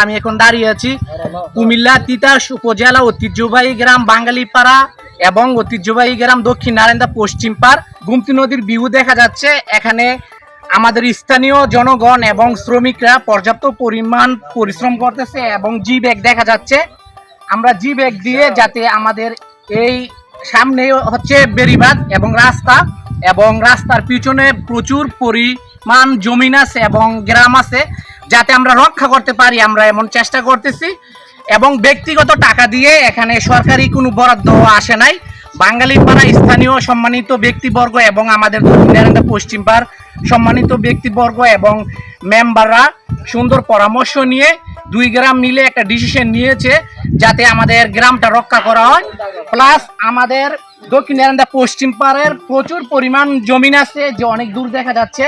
আমি এখন দাঁড়িয়ে আছি। কুমিল্লা তিতাস উপজেলা ঐতিহ্যবাহী গ্রাম বাঙালিপাড়া এবং ঐতিহ্যবাহী গ্রাম দক্ষিণ নারায়ণদা পশ্চিম পার গুমতি নদীর বিহু দেখা যাচ্ছে। এখানে আমাদের স্থানীয় জনগণ এবং শ্রমিকরা পর্যাপ্ত পরিমাণ পরিশ্রম করতেছে এবং জি ব্যাগ দেখা যাচ্ছে। আমরা জি ব্যাগ দিয়ে যাতে আমাদের এই সামনে হচ্ছে বেরিবাদ এবং রাস্তা এবং রাস্তার পিছনে প্রচুর পরিমাণ জমিন আছে এবং গ্রাম আছে। যাতে আমরা রক্ষা করতে পারি, আমরা এমন চেষ্টা করতেছি। এবং ব্যক্তিগত টাকা দিয়ে এখানে সরকারি কোনো বরাদ্দ আসে নাই। বাঙালি পাড়া স্থানীয় সম্মানিত ব্যক্তিবর্গ এবং আমাদের দক্ষিণ পশ্চিম পাড় সম্মানিত ব্যক্তিবর্গ এবং মেম্বাররা সুন্দর পরামর্শ নিয়ে দুই গ্রাম মিলে একটা ডিসিশন নিয়েছে যাতে আমাদের গ্রামটা রক্ষা করা হয়। প্লাস আমাদের দক্ষিণ এরান্দা পশ্চিম পাড়ের প্রচুর পরিমাণ জমিন আছে যে অনেক দূর দেখা যাচ্ছে।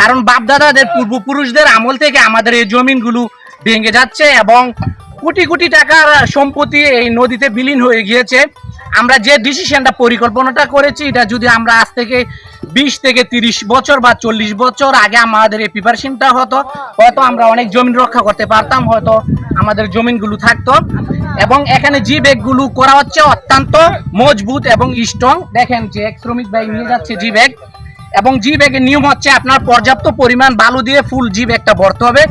কারণ বাপদাদাদের পূর্বপুরুষদের আমল থেকে আমাদের এই জমিনগুলো ভেঙে যাচ্ছে এবং কোটি কোটি টাকার সম্পত্তি এই নদীতে বিলীন হয়ে গিয়েছে। আমরা যে ডিসিশনটা পরিকল্পনাটা করেছি, এটা যদি আমরা আজ থেকে বিশ থেকে তিরিশ বছর বা চল্লিশ বছর আগে আমাদের এই প্রিপারেশনটা হতো। হয়তো আমরা অনেক জমিন রক্ষা করতে পারতাম, হয়তো আমাদের জমিনগুলো থাকতো। এবং এখানে জি ব্যাগগুলো করা হচ্ছে অত্যন্ত মজবুত এবং স্ট্রং দেখেন যে এক শ্রমিক ব্যাগ নিয়ে যাচ্ছে জি ব্যাগ এবং জি ব্যাগের নিয়ম হচ্ছে আপনার পর্যাপ্ত পরিমাণ বালু দিয়ে ফুল জি ব্যাগটা ভরতে হবে।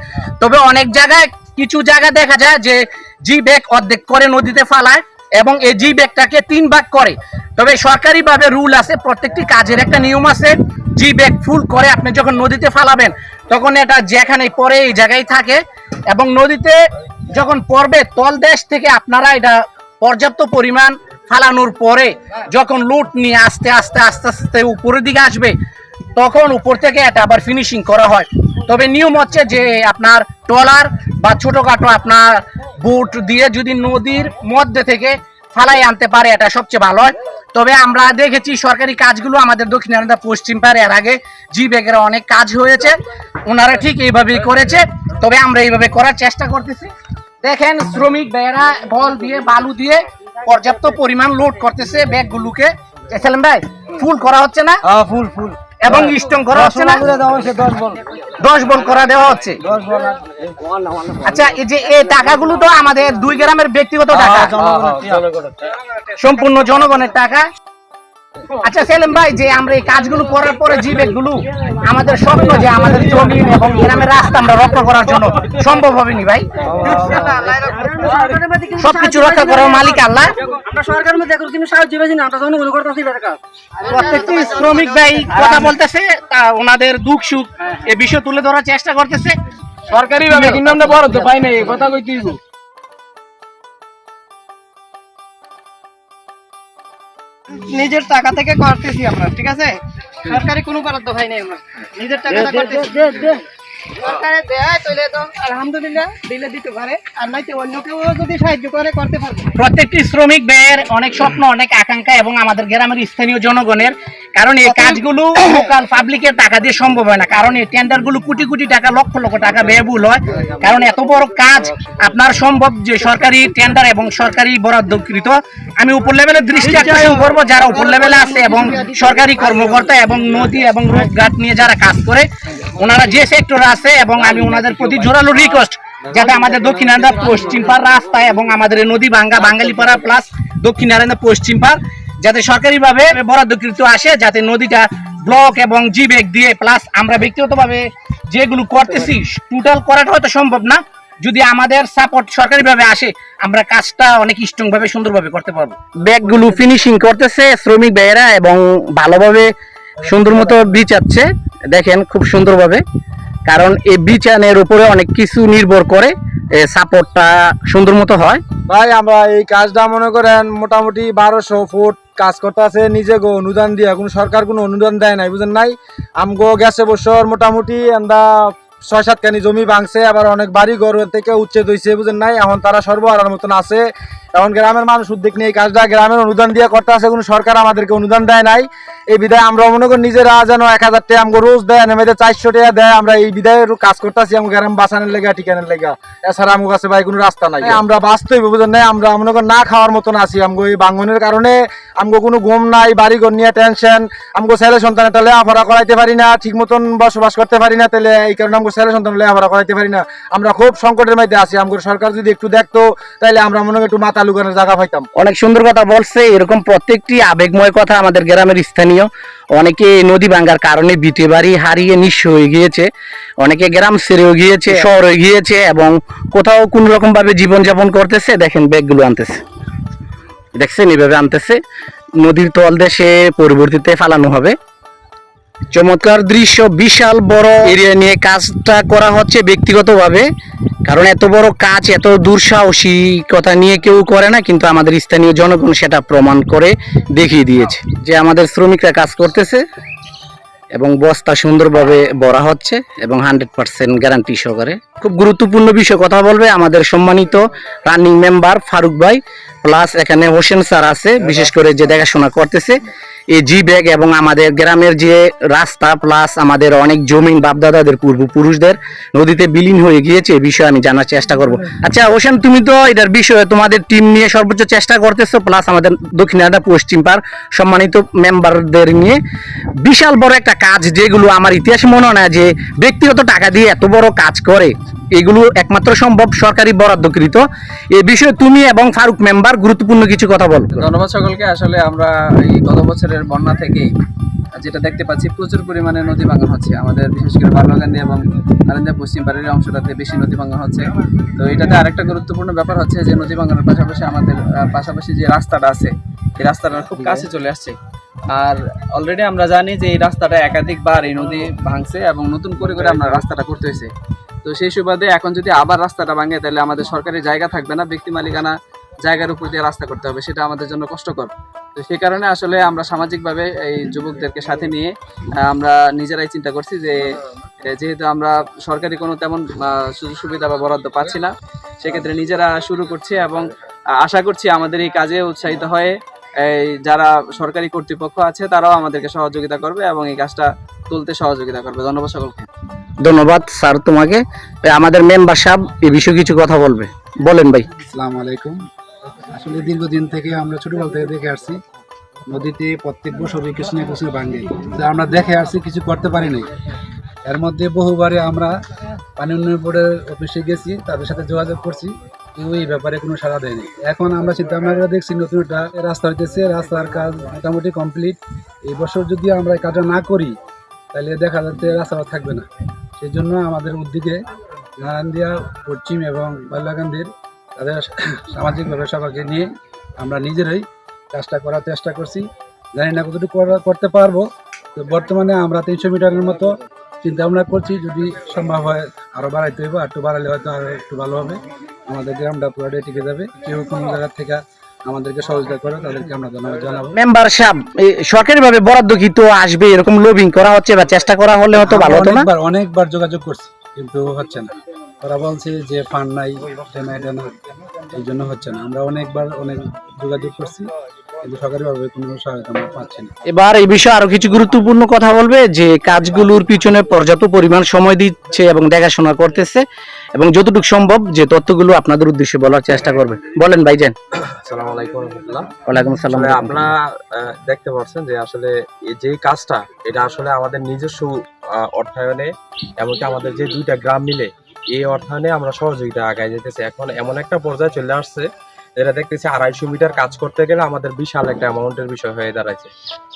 তবে অনেক জায়গায়, কিছু জায়গা দেখা যায় যে জি ব্যাগ অর্ধেক করে নদীতে ফালায়। এবং এই জি ব্যাগটাকে তিন ভাগ করে, তবে সরকারিভাবে রুল আছে, প্রত্যেকটি কাজের একটা নিয়ম আছে জি ব্যাগ ফুল করে, আপনি যখন নদীতে ফালাবেন, তখন এটা যেখানে পরে এই জায়গায় থাকে এবং নদীতে যখন পড়বে তলদেশ থেকে আপনারা এটা পর্যাপ্ত পরিমাণ ফালানোর পরে যখন লুট নিয়ে আস্তে আস্তে আস্তে আস্তে উপরের দিকে আসবে, তখন উপর থেকে এটা আবার ফিনিশিং করা হয়। তবে নিয়ম হচ্ছে যে আপনার ট্রলার বা ছোটখাটো আপনার বুট দিয়ে যদি নদীর মধ্যে থেকে ফালাই আনতে পারে, এটা সবচেয়ে ভালো হয়। তবে আমরা দেখেছি সরকারি কাজগুলো আমাদের দক্ষিণ পশ্চিম পাড়ে এর আগে জি ব্যাগের অনেক কাজ হয়েছে, ওনারা ঠিক এইভাবেই করেছে। তবে আমরা এইভাবে করার চেষ্টা করতেছি। দেখেন শ্রমিক বেড়া বল দিয়ে, বালু দিয়ে পর্যাপ্ত পরিমাণ লোড করতেছে ব্যাগগুলোকে। ভাই, ফুল করা হচ্ছে না? হ্যাঁ ফুল ফুল। এবং স্ট্রং করা হচ্ছে না? দশ বল করা দেওয়া হচ্ছে আচ্ছা এই যে এই টাকাগুলো তো আমাদের দুই গ্রামের ব্যক্তিগত টাকা। হ্যাঁ, সম্পূর্ণ জনগণের টাকা। আচ্ছা সেলিম ভাই যে আমরা এই কাজগুলো করার পরে জি গুলো আমাদের স্বপ্ন যে আমাদের জমি এবং গ্রামের রাস্তা আমরা রক্ষা করার জন্য সম্ভব হবে নি ভাই? সবকিছু রক্ষা করার মালিক আল্লাহ। সরকার মধ্যে কিন্তু সাহায্য পেয়েছি না আমরা জনগণ করতেছি প্রত্যেকটি শ্রমিক ভাই কথা বলতেছে তা ওনাদের দুঃখ সুখ এ বিষয় তুলে ধরার চেষ্টা করতেছে। সরকারি ভাবে কিন্তু আমরা বরাদ্দ পাই নাই এই কথা কইতে নিজের টাকা থেকে করতেছি আমরা ঠিক আছে? সরকারি কোনো বরাদ্দ হয় নাই আমরা। নিজের টাকা থেকে করতেছি। সরকারে দেয় তাহলে তো আলহামদুলিল্লাহ দিলে দিতে পারে। আর নয়তো অন্য কেউ যদি সাহায্য করে করতে পারবে। প্রত্যেকটি শ্রমিক ব্যয়ের অনেক স্বপ্ন অনেক আকাঙ্ক্ষা এবং আমাদের গ্রামের স্থানীয় জনগণের কারণ এই কাজগুলো লোকাল পাবলিকের টাকা দিয়ে সম্ভব হয় না। কারণ এই টেন্ডারগুলো কোটি কোটি টাকা লক্ষ লক্ষ টাকা ব্যয়বহুল হয়। কারণ এত বড় কাজ আপনার সম্ভব যে সরকারি টেন্ডার এবং সরকারি বরাদ্দকৃত। আমি উপর লেভেলের দৃষ্টি আকর্ষণ করব যারা উপর লেভেলে আছে এবং সরকারি কর্মকর্তা এবং নদী এবং রোডঘাট নিয়ে যারা কাজ করে ওনারা যে সেক্টর আছে এবং আমি ওনাদের প্রতি জোরালো রিকোয়েস্ট যাতে আমাদের দক্ষিণ আন্দা পশ্চিম পাড় রাস্তা এবং আমাদের নদী ভাঙ্গা বাঙালিপাড়া প্লাস দক্ষিণ আন্দা পশ্চিম পাড় যাতে সরকারিভাবে বরাদ্দকৃত আসে, যাতে নদীটা ব্লক এবং জি ব্যাগ দিয়ে প্লাস আমরা ব্যক্তিগতভাবে যেগুলো করতেছি টোটাল করাটা হয়তো সম্ভব না। যদি আমাদের সাপোর্ট সরকারিভাবে আসে, আমরা কাজটা অনেক স্ট্রং ভাবে সুন্দরভাবে করতে পারব। ব্যাগগুলো ফিনিশিং করতেছে শ্রমিক ভাইয়েরা এবং ভালোভাবে সুন্দর মতো বিচাচ্ছে। দেখেন খুব সুন্দরভাবে, কারণ এই বিচানের উপরে অনেক কিছু নির্ভর করে সাপোর্টটা সুন্দর মতো হয়। ভাই, আমরা এই কাজটা মনে করেন মোটামুটি বারোশো ফুট কাজ করতে আছে নিজে গো অনুদান দিয়ে, কোনো সরকার কোনো অনুদান দেয় নাই, বুঝেন নাই? আমগো গেছে বছর মোটামুটি আমরা ছয় সাতখানি জমি ভাঙছে, আবার অনেক বাড়ি ঘর থেকে উচ্ছেদ হয়েছে বুঝেন নাই? এখন তারা সর্বহারার মতন আছে। এখন গ্রামের মানুষ উদ্যোগ নিয়ে এই কাজটা গ্রামের অনুদান দিয়ে করতে আছে কোনো সরকার আমাদেরকে অনুদান দেয় নাই। এই বিধায় আমরা মনে করি নিজেরা যেন এক হাজার টাকা আমাকে রোজ দেয় নেমে চারশো টাকা দেয়। আমরা এই বিধায় একটু কাজ করতেছি আমাকে গ্রাম বাঁচানোর লেগা ঠিকানোর লেগা। এছাড়া আমার কাছে ভাই কোনো রাস্তা নাই। আমরা বাস্তব বুঝেন নাই? আমরা মনে করি না খাওয়ার মতন আছি। আমগো এই বাঙ্গনের কারণে আমগো কোনো ঘুম নাই বাড়ি ঘর নিয়ে টেনশন। আমগো ছেলে সন্তানের তাহলে লেখাপড়া করাইতে পারি না ঠিক মতন বসবাস করতে পারি না তাহলে এই কারণে আমগো ছেলে সন্তান লেখাপড়া করাইতে পারি না। আমরা খুব সংকটের মধ্যে আছি। আমগো সরকার যদি একটু দেখতো তাহলে আমরা মনে করি একটু মাথা লুকানোর জায়গা পাইতাম। অনেক সুন্দর কথা বলছে এরকম প্রত্যেকটি আবেগময় কথা আমাদের গ্রামের স্থানীয়। অনেকে নদী ভাঙ্গার কারণে বিটে বাড়ি হারিয়ে নিঃস্ব হয়ে গিয়েছে অনেকে গ্রাম ছেড়েও গিয়েছে শহর হয়ে গিয়েছে এবং কোথাও কোন রকম ভাবে জীবনযাপন করতেছে দেখেন ব্যাগগুলো আনতেছে। দেখছেন এইভাবে আনতেছে। নদীর তল দেশে পরিবর্তিতে ফালানো হবে। চমৎকার দৃশ্য বিশাল বড় এরিয়া নিয়ে কাজটা করা হচ্ছে ব্যক্তিগতভাবে। কারণ এত বড় কাজ, এত দুঃসাহসিকতা নিয়ে কেউ করে না, কিন্তু আমাদের স্থানীয় জনগণ সেটা প্রমাণ করে দেখিয়ে দিয়েছে যে আমাদের শ্রমিকরা কাজ করতেছে এবং বস্তা সুন্দরভাবে ভরা হচ্ছে এবং হান্ড্রেড পার্সেন্ট গ্যারান্টি সহকারে। খুব গুরুত্বপূর্ণ বিষয় কথা বলবে আমাদের সম্মানিত রানিং মেম্বার ফারুক ভাই। প্লাস এখানে হোসেন স্যার আছে বিশেষ করে যে দেখাশোনা করতেছে। এই জি ব্যাগ এবং আমাদের গ্রামের যে রাস্তা প্লাস আমাদের অনেক জমিন বাপদাদাদের পূর্বপুরুষদের নদীতে বিলীন হয়ে গিয়েছে এই বিষয়ে আমি জানার চেষ্টা করব। আচ্ছা হোসেন তুমি তো এটার বিষয়ে তোমাদের টিম নিয়ে সর্বোচ্চ চেষ্টা করতেছো প্লাস আমাদের দক্ষিণাদা পশ্চিম পার সম্মানিত মেম্বারদের নিয়ে। বিশাল বড় একটা কাজ যেগুলো আমার ইতিহাসে মনে হয় না যে ব্যক্তিগত টাকা দিয়ে এত বড় কাজ করে এগুলো একমাত্র সম্ভব সরকারি বরাদ্দকৃত। এ বিষয়ে তুমি এবং ফারুক মেম্বার গুরুত্বপূর্ণ কিছু কথা বল। ধন্যবাদ সকলকে। আসলে আমরা এই গত বছরের বন্যা থেকেই যেটা দেখতে পাচ্ছি, প্রচুর পরিমাণে নদী ভাঙন হচ্ছে। আমাদের বিশেষ করে বালুগান্ধী এবং নারেন্দা পশ্চিম পাড়ের অংশটাতে বেশি নদী ভাঙন হচ্ছে। তো এটাতে আরেকটা গুরুত্বপূর্ণ ব্যাপার হচ্ছে যে, নদী ভাঙনের পাশাপাশি আমাদের পাশাপাশি যে রাস্তাটা আছে, এই রাস্তাটা খুব কাছে চলে আসছে। আর অলরেডি আমরা জানি যে, এই রাস্তাটা একাধিকবার এই নদী ভাঙছে এবং নতুন করে করে আমরা রাস্তাটা করতে হয়েছে। তো সেই সুবাদে এখন যদি আবার রাস্তাটা ভাঙে, তাহলে আমাদের সরকারি জায়গা থাকবে না, ব্যক্তি মালিকানা জায়গার উপর দিয়ে রাস্তা করতে হবে সেটা আমাদের জন্য কষ্টকর। তো সেই কারণে আসলে আমরা সামাজিকভাবে এই যুবকদেরকে সাথে নিয়ে আমরা নিজেরাই চিন্তা করছি যে যেহেতু আমরা সরকারি কোনো তেমন সুযোগ সুবিধা বা বরাদ্দ পাচ্ছি না সেক্ষেত্রে নিজেরা শুরু করছি এবং আশা করছি আমাদের এই কাজে উৎসাহিত হয়ে এই যারা সরকারি কর্তৃপক্ষ আছে তারাও আমাদেরকে সহযোগিতা করবে এবং এই কাজটা তুলতে সহযোগিতা করবে। ধন্যবাদ সকলকে। ধন্যবাদ স্যার তোমাকে। আমাদের মেম্বার সাহেব এ বিষয়ে কিছু কথা বলবে। বলেন ভাই। আসসালামু আলাইকুম। আসলে দীর্ঘদিন থেকে আমরা ছোটবেলা থেকে দেখে আসছি, নদীতে প্রত্যেক বছরই কিছু না কিছু ভাঙে তো আমরা দেখে আসছি, কিছু করতে পারি নাই। এর মধ্যে বহুবারে আমরা পানি উন্নয়ন বোর্ডের অফিসে গেছি, তাদের সাথে যোগাযোগ করছি কিন্তু এই ব্যাপারে কোনো সাড়া দেয়নি। এখন আমরা চিন্তা ভাবনা করে দেখছি, নতুন একটা রাস্তা হইতেছে, রাস্তার কাজ মোটামুটি কমপ্লিট এই বছর যদি আমরা এই কাজটা না করি, তাহলে দেখা যাচ্ছে রাস্তা থাকবে না। সেই জন্য আমাদের উদ্যোগে নারায়ণদিয়া পশ্চিম এবং বাল্যাকান্দির তাদের সামাজিকভাবে সবাইকে নিয়ে আমরা নিজেরাই কাজটা করার চেষ্টা করছি। জানি না কতটুকু করতে পারব তো বর্তমানে আমরা তিনশো মিটারের মতো চিন্তা ভাবনা করছি যদি সম্ভব হয় আরও বাড়াইতে হইব আর একটু বাড়ালে হয়তো আরও একটু ভালো হবে। আমাদের গ্রামটা পুরাটাই টিকে যাবে কেউ কোনো জায়গার থেকে আমাদেরকে সহযোগিতা করে তাদেরকে আমরা ধন্যবাদ জানাব। মেম্বার সাহেব সরকারি ভাবে বরাদ্দ কি তো আসবে এরকম লোবিং করা হচ্ছে বা চেষ্টা করা হলে হয়তো ভালো হতো না? অনেকবার যোগাযোগ করছি কিন্তু হচ্ছে না। ওরা বলছে যে ফান্ড নাই এটা না এটা না এই জন্য হচ্ছে না। আমরা অনেকবার অনেক যোগাযোগ করছি কিন্তু সরকারিভাবে কোনো সহায়তা আমরা পাচ্ছি না। এবার এই বিষয়ে আরও কিছু গুরুত্বপূর্ণ কথা বলবে যে কাজগুলোর পিছনে পর্যাপ্ত পরিমাণ সময় দিচ্ছে এবং দেখাশোনা করতেছে এবং যতটুকু সম্ভব যে তথ্যগুলো আপনাদের উদ্দেশ্যে বলার চেষ্টা করবে। বলেন ভাইজান। আসসালামু আলাইকুম রহমতুল্লাহ। ওয়ালাইকুম আসসালাম আপনারা আহ, দেখতে পাচ্ছেন যে আসলে এই যে কাজটা এটা আসলে আমাদের নিজস্ব অর্থায়নে এমনকি আমাদের যে দুইটা গ্রাম মিলে এই অর্থায়নে আমরা সহযোগিতা আগায় যেতেছি। এখন এমন একটা পর্যায়ে চলে আসছে, যেটা দেখতেছি আড়াইশো মিটার কাজ করতে গেলে আমাদের বিশাল একটা অ্যামাউন্টের বিষয় হয়ে দাঁড়াইছে।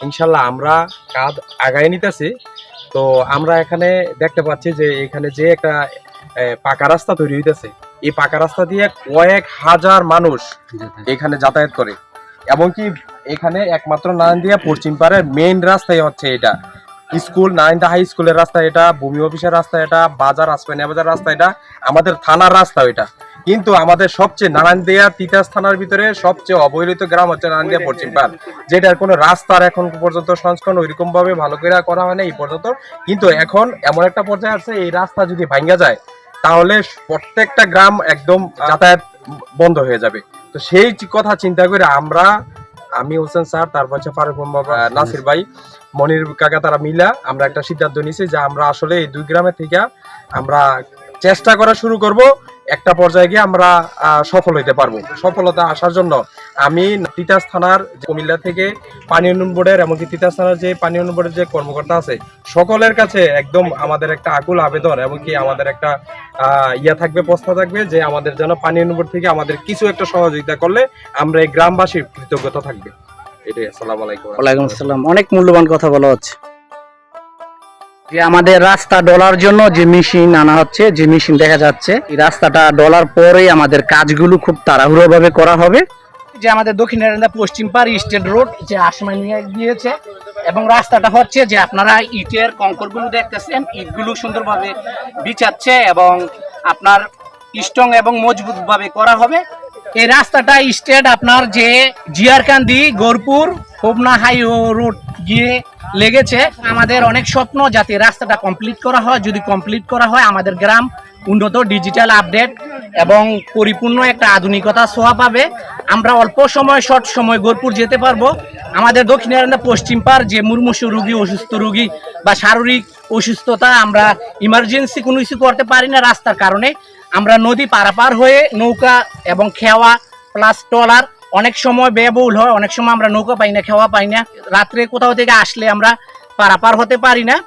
ইনশাল্লাহ আমরা কাজ আগায় নিতেছি। তো আমরা এখানে দেখতে পাচ্ছি যে এখানে যে একটা পাকা রাস্তা তৈরি হইতেছে। এই পাকা রাস্তা দিয়ে কয়েক হাজার মানুষ এখানে যাতায়াত করে। এমনকি এখানে একমাত্র নারায়ণদিয়া পশ্চিম পাড়ের মেইন রাস্তাই হচ্ছে এটা। স্কুল নারায়ণদা হাই স্কুলের রাস্তা এটা ভূমি অফিসের রাস্তা এটা বাজার আসপেনিয়া বাজার রাস্তা এটা আমাদের থানার রাস্তা এটা কিন্তু আমাদের সবচেয়ে নারায়ণদিয়া তিতাস থানার ভিতরে সবচেয়ে অবহেলিত গ্রাম হচ্ছে নারায়ণদিয়া পশ্চিম পাড়। যেটার কোনো রাস্তার এখন পর্যন্ত সংস্করণ ওইরকম ভাবে ভালো করে করা হয় না এই পর্যন্ত। কিন্তু এখন এমন একটা পর্যায়ে আছে এই রাস্তা যদি ভাঙ্গা যায় তাহলে প্রত্যেকটা গ্রাম একদম যাতায়াত বন্ধ হয়ে যাবে। তো সেই কথা চিন্তা করে আমরা আমি হোসেন স্যার তারপর হচ্ছে ফারুক মোহাম্মদ নাসির ভাই মনির কাকা তারা মিলা আমরা একটা সিদ্ধান্ত নিয়েছি যে আমরা আসলে এই দুই গ্রামে থেকে আমরা চেষ্টা করা শুরু করব। একটা পর্যায়ে গিয়ে আমরা সফল হইতে পারব। সফলতা আসার জন্য আমি তিতাস থানার কুমিল্লা থেকে পানি উন্নয়ন বোর্ডের এমনকি তিতাস থানার যে পানি উন্নয়ন বোর্ডের যে কর্মকর্তা আছে, সকলের কাছে একদম আমাদের একটা আকুল আবেদন এমনকি আমাদের একটা ইয়া থাকবে, প্রস্তাব থাকবে যে আমাদের যেন পানি উন্নয়ন বোর্ড থেকে আমাদের কিছু একটা সহযোগিতা করলে আমরা এই গ্রামবাসীর কৃতজ্ঞতা থাকবে। এটাই, আসসালামু আলাইকুম। ওয়ালাইকুম আসসালাম। অনেক মূল্যবান কথা বলা হচ্ছে। যে আমাদের রাস্তা ডলার জন্য যে মেশিন আনা হচ্ছে, যে মেশিন দেখা যাচ্ছে, এই রাস্তাটা ডলার পরেই আমাদের কাজগুলো খুব তাড়াহুড়ো ভাবে করা হবে। যে আমাদের দক্ষিণ এরান্দা পশ্চিম পার স্টেট রোড যে আসমানিয়া গিয়েছে, এবং রাস্তাটা হচ্ছে যে আপনারা ইটের কঙ্করগুলো দেখতেছেন, ইটগুলো সুন্দরভাবে বিছাচ্ছে এবং আপনার স্ট্রং এবং মজবুত ভাবে করা হবে। এই রাস্তাটা স্টেট আপনার যে জিয়ারকান্দি, গোরপুর হোমনা হাই রোড গিয়ে লেগেছে। আমাদের অনেক স্বপ্ন যাতে রাস্তাটা কমপ্লিট করা হয়। যদি কমপ্লিট করা হয়, আমাদের গ্রাম উন্নত ডিজিটাল আপডেট এবং পরিপূর্ণ একটা আধুনিকতা ছোঁয়া পাবে। আমরা অল্প সময় শর্ট সময় গোরপুর যেতে পারব। আমাদের দক্ষিণ এরান্দা পশ্চিম পার যে মুরমুষু রুগী, অসুস্থ রুগী বা শারীরিক অসুস্থতা আমরা ইমার্জেন্সি কোনো কিছু করতে পারি না রাস্তার কারণে। আমরা নদী পারাপার হয়ে নৌকা এবং খেওয়া প্লাস ট্রলার অনেক সময় ব্যয়বহুল হয়, অনেক সময় আমরা নৌকা পাই না, খেওয়া পাই না। রাত্রে কোথাও থেকে আসলে আমরা পারাপার হতে পারি না।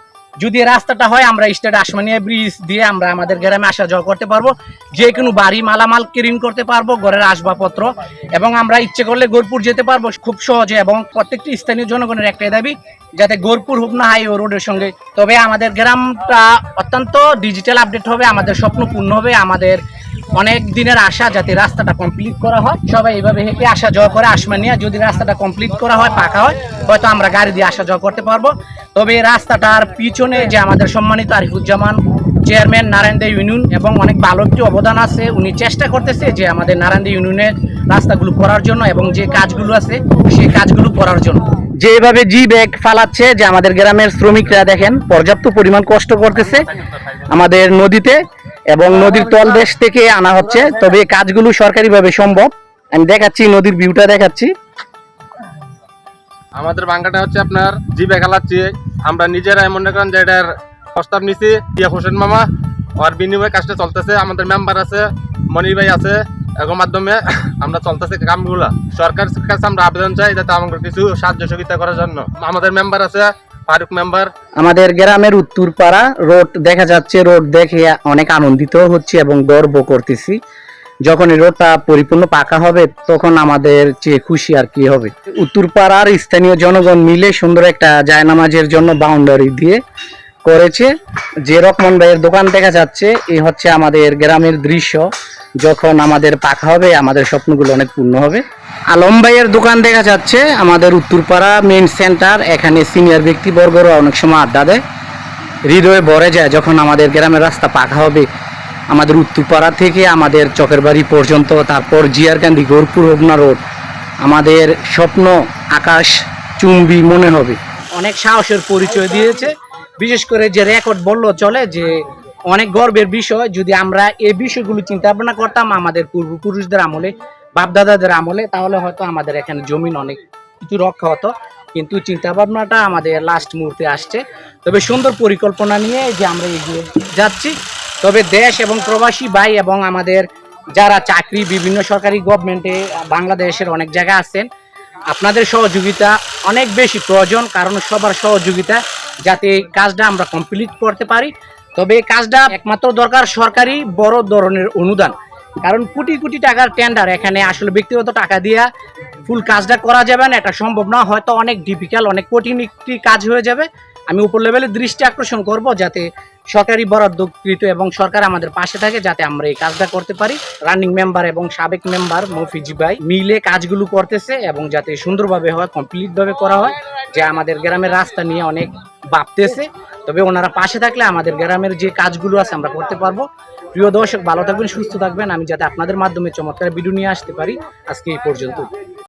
যদি রাস্তাটা হয়, আমরা স্টেট আসমানিয়া ব্রিজ দিয়ে আমরা আমাদের গ্রামে আসা যাওয়া করতে পারব। যে কোনো বাড়ি মালামাল কেরিং করতে পারব, ঘরের আসবাবপত্র। এবং আমরা ইচ্ছে করলে গোরপুর যেতে পারব খুব সহজে এবং প্রত্যেকটি স্থানীয় জনগণের একটাই দাবি, যাতে গোরপুর হোক না হাইওয়ে রোডের সঙ্গে। তবে আমাদের গ্রামটা অত্যন্ত ডিজিটাল আপডেট হবে, আমাদের স্বপ্ন পূর্ণ হবে, আমাদের অনেক দিনের আশা যাতে রাস্তাটা কমপ্লিট করা হয়। সবাই এইভাবে হেঁটে আসা যাওয়া করে আসমানিয়া যদি রাস্তাটা কমপ্লিট করা হয়, পাকা হয়, হয়তো আমরা গাড়ি দিয়ে আসা যাওয়া করতে পারব। তবে এই রাস্তাটার পিছনে যে আমাদের সম্মানিত আরিফুজ্জামান চেয়ারম্যান নারায়ণদা ইউনিয়ন এবং অনেক ভালো একটি অবদান আছে, উনি চেষ্টা করতেছে যে আমাদের নারায়ণদা ইউনিয়নের রাস্তাগুলো করার জন্য এবং যে কাজগুলো আছে, সেই কাজগুলো করার জন্য। যেভাবে জি ব্যাগ ফালাচ্ছে যে আমাদের গ্রামের শ্রমিকরা দেখেন, পর্যাপ্ত পরিমাণ কষ্ট করতেছে। আমাদের নদীতে এবং নদীর তলদেশ থেকে আনা হচ্ছে। তবে কাজগুলো সরকারিভাবে সম্ভব। আমি দেখাচ্ছি নদীর ভিউটা দেখাচ্ছি। আমাদের বাঙ্গাটা হচ্ছে আপনার জিবে খেলাচ্ছি। আমরা নিজেরাই মনে করেন যে এটার প্রস্তাব নিছি। ইয়া হোসেন মামা আর বিনিময়ে কাজটা চলতেছে। আমাদের মেম্বার আছে মনির ভাই আছে এর মাধ্যমে আমরা চলতেছে কামগুলা। সরকার কাছে আমরা আবেদন চাই যাতে আমাদের কিছু সাহায্য সহযোগিতা করার জন্য। আমাদের মেম্বার আছে ফারুক মেম্বার আমাদের গ্রামের উত্তরপাড়া রোড দেখা যাচ্ছে, রোড দেখে অনেক আনন্দিত হচ্ছে এবং গর্ব করতেছি। যখন এই রোডটা পরিপূর্ণ পাকা হবে, তখন আমাদের চেয়ে খুশি আর কি হবে। উত্তরপাড়ার স্থানীয় জনগণ মিলে সুন্দর একটা জায়নামাজের জন্য বাউন্ডারি দিয়ে করেছে। যে রকমান ভাইয়ের দোকান দেখা যাচ্ছে, এই হচ্ছে আমাদের গ্রামের দৃশ্য। যখন আমাদের পাকা হবে, আমাদের স্বপ্নগুলো অনেক পূর্ণ হবে। আলম ভাইয়ের দোকান দেখা যাচ্ছে, আমাদের উত্তরপাড়া মেন সেন্টার এখানে সিনিয়র ব্যক্তিবর্গরা অনেক সময় আড্ডা দেয়। হৃদয়ে ভরে যায় যখন আমাদের গ্রামের রাস্তা পাকা হবে। আমাদের উত্তরপাড়া থেকে আমাদের চকের বাড়ি পর্যন্ত, তারপর জিয়ারকান্দি, গোরপুর হোগনা রোড, আমাদের স্বপ্ন আকাশ চুম্বি মনে হবে। অনেক সাহসের পরিচয় দিয়েছে। বিশেষ করে যে রেকর্ড বলল চলে যে অনেক গর্বের বিষয়, যদি আমরা এই বিষয়গুলো চিন্তা ভাবনা করতাম আমাদের পূর্বপুরুষদের আমলে, বাপদাদাদের আমলে, তাহলে হয়তো আমাদের এখানে জমিন অনেক কিছু রক্ষা হতো। কিন্তু চিন্তা ভাবনাটা আমাদের লাস্ট মুহূর্তে আসছে। তবে সুন্দর পরিকল্পনা নিয়ে যে আমরা এগিয়ে যাচ্ছি। তবে দেশ এবং প্রবাসী ভাই এবং আমাদের যারা চাকরি, বিভিন্ন সরকারি গভর্নমেন্টে বাংলাদেশের অনেক জায়গা আছেন, আপনাদের সহযোগিতা অনেক বেশি প্রয়োজন। কারণ সবার সহযোগিতা যাতে এই কাজটা আমরা কমপ্লিট করতে পারি। তবে এই কাজটা একমাত্র দরকার সরকারি বড় ধরনের অনুদান। কারণ কোটি কোটি টাকার টেন্ডার এখানে আসলে ব্যক্তিগত টাকা দিয়া ফুল কাজটা করা যাবে না, এটা সম্ভব না, হয়তো অনেক ডিফিকাল্ট অনেক কঠিন একটি কাজ হয়ে যাবে। আমি উপর লেভেলে দৃষ্টি আকর্ষণ করব যাতে সরকারি বরাদ্দকৃত এবং সরকার আমাদের পাশে থাকে যাতে আমরা এই কাজটা করতে পারি। রানিং মেম্বার এবং সাবেক মেম্বার মফিজি ভাই মিলে কাজগুলো করতেছে এবং যাতে সুন্দরভাবে হয় কমপ্লিটভাবে করা হয়, যে আমাদের গ্রামের রাস্তা নিয়ে অনেক ভাবতেছে। তবে ওনারা পাশে থাকলে আমাদের গ্রামের যে কাজগুলো আছে আমরা করতে পারব। প্রিয় দর্শক, ভালো থাকবেন, সুস্থ থাকবেন। আমি যাতে আপনাদের মাধ্যমে চমৎকার ভিডিও নিয়ে আসতে পারি। আজকে এই পর্যন্ত